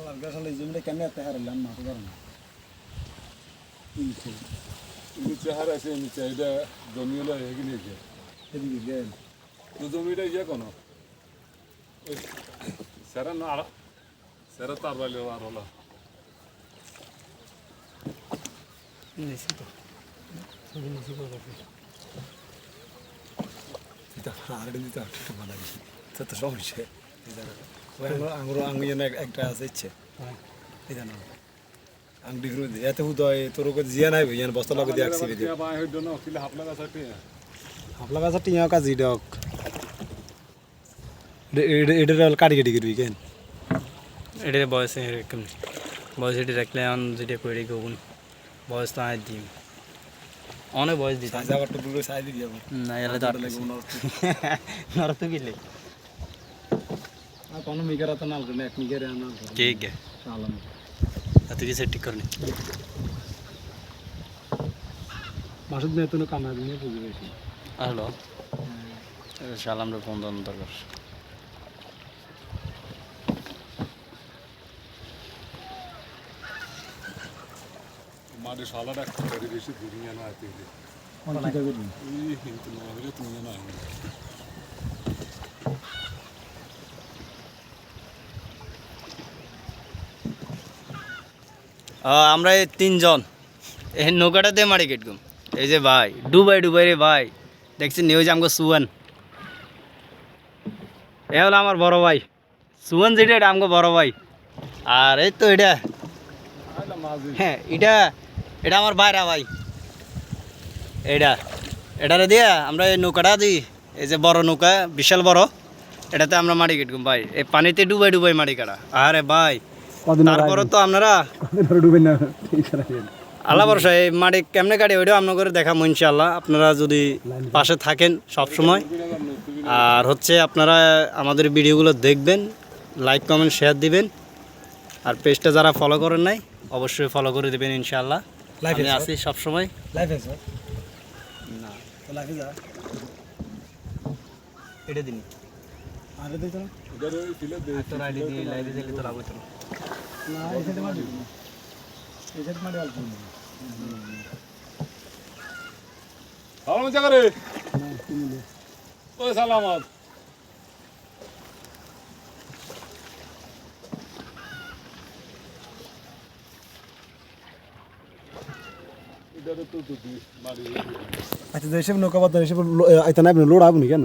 আল্লাহর গাছালে জমিটা কেন এত হারালাম না তো পারো না নিচে এটা জমি হলো এগিয়ে গিয়ে। এদিকে গেল। তো জমিটা ইয়ে কোনো? সেরা না আর সেরা তার বাইলে আর হলো। আরে দিতে তো সমস্যা। আঙুর আঙুর যেন একটা আছে ইচ্ছে হ্যাঁ জানো আংটি তোর জিয়া নাই যেন বস্তা লগে দিয়ে বাই হইতো হাফলা গাছ আছে আপলা গাছ টিয়া কাজি ডক এটা কাটি কাটি করবি কেন এটা বয়স এরকম বয়স এটি রাখলে এখন যেটা করে গোবন বয়স তো আয় দিম অনেক বয়স দিতে না এলে তো তো গেলে কোনো মিগারা তো নাল না এক মিগারে আনা ঠিক গে সালাম তুই কি সেট করনি? মাসুদ মেয়ে তো কামা দিনে বুঝে গেছি আসলো সালাম রে ফোন দেওয়ার দরকার শালাটা করে বেশি ঘুরিয়ে না আইতে অনেক কি করবি এই হিন্তু না হলে তুমি না আমরা এই তিনজন। এই নৌকাটা দিয়ে মারি কেটগুম এই যে ভাই, ডুবাই ডুবাই রে ভাই। দেখছি নিউজ আমাকে সুয়ান। এ হলো আমার বড় ভাই। সুয়ান যেটা, এটা আমাকে বড় ভাই। আর এই তো এটা। হ্যাঁ এটা এটা আমার ভাইরা ভাই। এটা এটারে দিয়ে আমরা এই নৌকাটা দিই এই যে বড় নৌকা, বিশাল বড়, এটাতে আমরা মারি কেটগুম ভাই। এই পানিতে ডুবাই ডুবাই মাটি কাটা আরে ভাই তারপরে তো আপনারা ডুবেন না। আল্লাহ ভরসা এই মাটি কেমনে কাটে ওইটাও আপনাদের দেখাবো ইনশাল্লাহ আপনারা যদি পাশে থাকেন সব সময় আর হচ্ছে আপনারা আমাদের ভিডিওগুলো দেখবেন লাইক কমেন্ট শেয়ার দিবেন। আর পেজটা যারা ফলো করেন নাই অবশ্যই ফলো করে দেবেন ইনশাল্লাহ আমি আছি সব সময় লাইফ আছে না লাইফে যা এটা দিন। আরে না। ওই দে দিলে তো না। না। মারি মারি অল্প সালাম না সালামত। মারি আচ্ছা যেসব নৌকা বাদ এসব আইতা নাই লোড আইবনি কেন?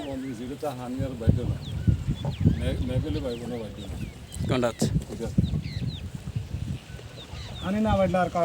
ഇപ്പം വന്ന് ജീവിതത്തെ ഹാനിയാർ ബൈബിളാണ് മേഘല ബൈബിളിനെ ബൈബിളാണ് കണ്ടാച്ച് അങ്ങനെ ആ വീട്ടിലാർക്കാ